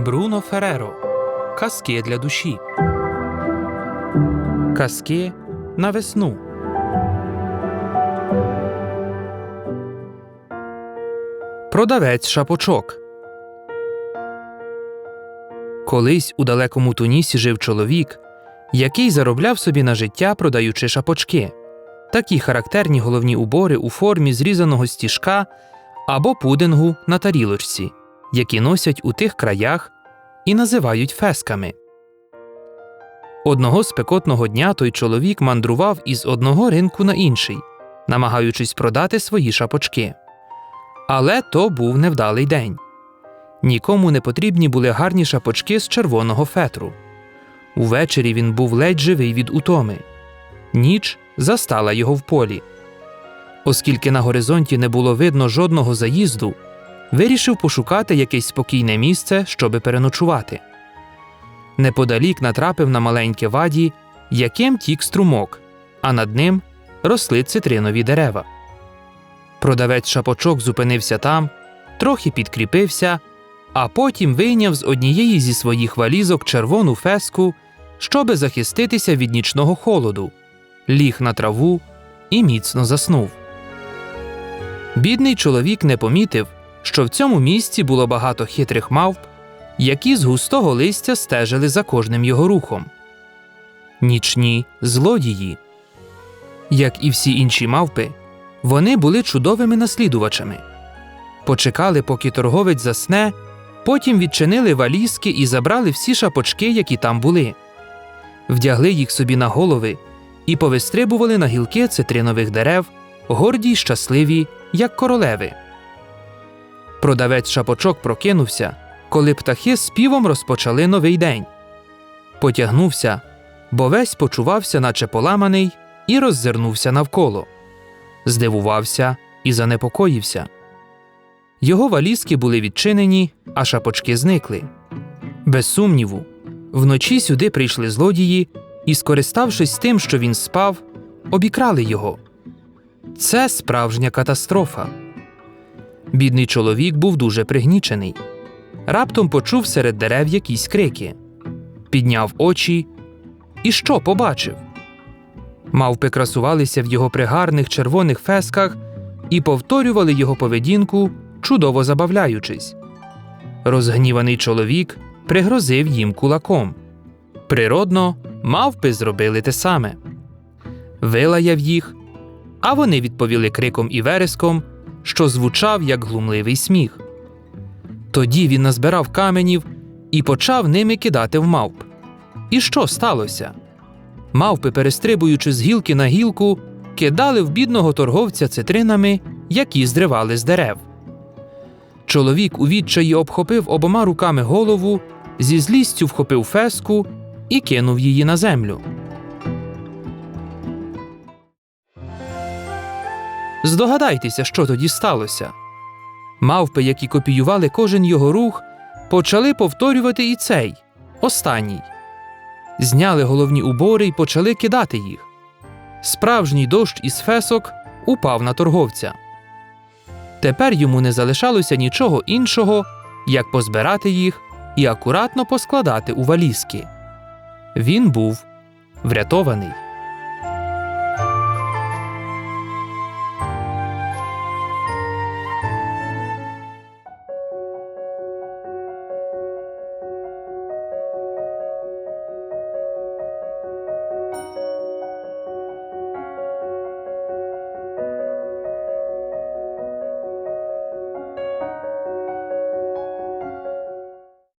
Бруно Фереро. Казки для душі. Казки на весну. Продавець шапочок. Колись у далекому Тунісі жив чоловік, який заробляв собі на життя, продаючи шапочки. Такі характерні головні убори у формі зрізаного стіжка або пудингу на тарілочці, які носять у тих краях і називають фесками. Одного спекотного дня той чоловік мандрував із одного ринку на інший, намагаючись продати свої шапочки. Але то був невдалий день. Нікому не потрібні були гарні шапочки з червоного фетру. Увечері він був ледь живий від утоми. Ніч застала його в полі. Оскільки на горизонті не було видно жодного заїзду, вирішив пошукати якесь спокійне місце, щоби переночувати. Неподалік натрапив на маленьке ваді, яким тік струмок, а над ним росли цитринові дерева. Продавець шапочок зупинився там, трохи підкріпився, а потім вийняв з однієї зі своїх валізок червону феску, щоби захиститися від нічного холоду, ліг на траву і міцно заснув. Бідний чоловік не помітив, що в цьому місці було багато хитрих мавп, які з густого листя стежили за кожним його рухом. Нічні злодії. Як і всі інші мавпи, вони були чудовими наслідувачами. Почекали, поки торговець засне, потім відчинили валізки і забрали всі шапочки, які там були, вдягли їх собі на голови і повистрибували на гілки цитринових дерев, горді й щасливі, як королеви. Продавець шапочок прокинувся, коли птахи з співом розпочали новий день. Потягнувся, бо весь почувався, наче поламаний, і роззирнувся навколо. Здивувався і занепокоївся. Його валізки були відчинені, а шапочки зникли. Без сумніву, вночі сюди прийшли злодії і, скориставшись тим, що він спав, обікрали його. Це справжня катастрофа. Бідний чоловік був дуже пригнічений. Раптом почув серед дерев якісь крики, підняв очі і що побачив? Мавпи красувалися в його пригарних червоних фесках і повторювали його поведінку, чудово забавляючись. Розгніваний чоловік пригрозив їм кулаком. Природно, мавпи зробили те саме. Вилаяв їх, а вони відповіли криком і вереском, що звучав як глумливий сміх. Тоді він назбирав каменів і почав ними кидати в мавп. І що сталося? Мавпи, перестрибуючи з гілки на гілку, кидали в бідного торговця цитринами, які зривали з дерев. Чоловік у відчаї обхопив обома руками голову, зі злістю вхопив феску і кинув її на землю. Здогадайтеся, що тоді сталося. Мавпи, які копіювали кожен його рух, почали повторювати і цей останній. Зняли головні убори і почали кидати їх. Справжній дощ із фесок упав на торговця. Тепер йому не залишалося нічого іншого, як позбирати їх і акуратно поскладати у валізки. Він був врятований.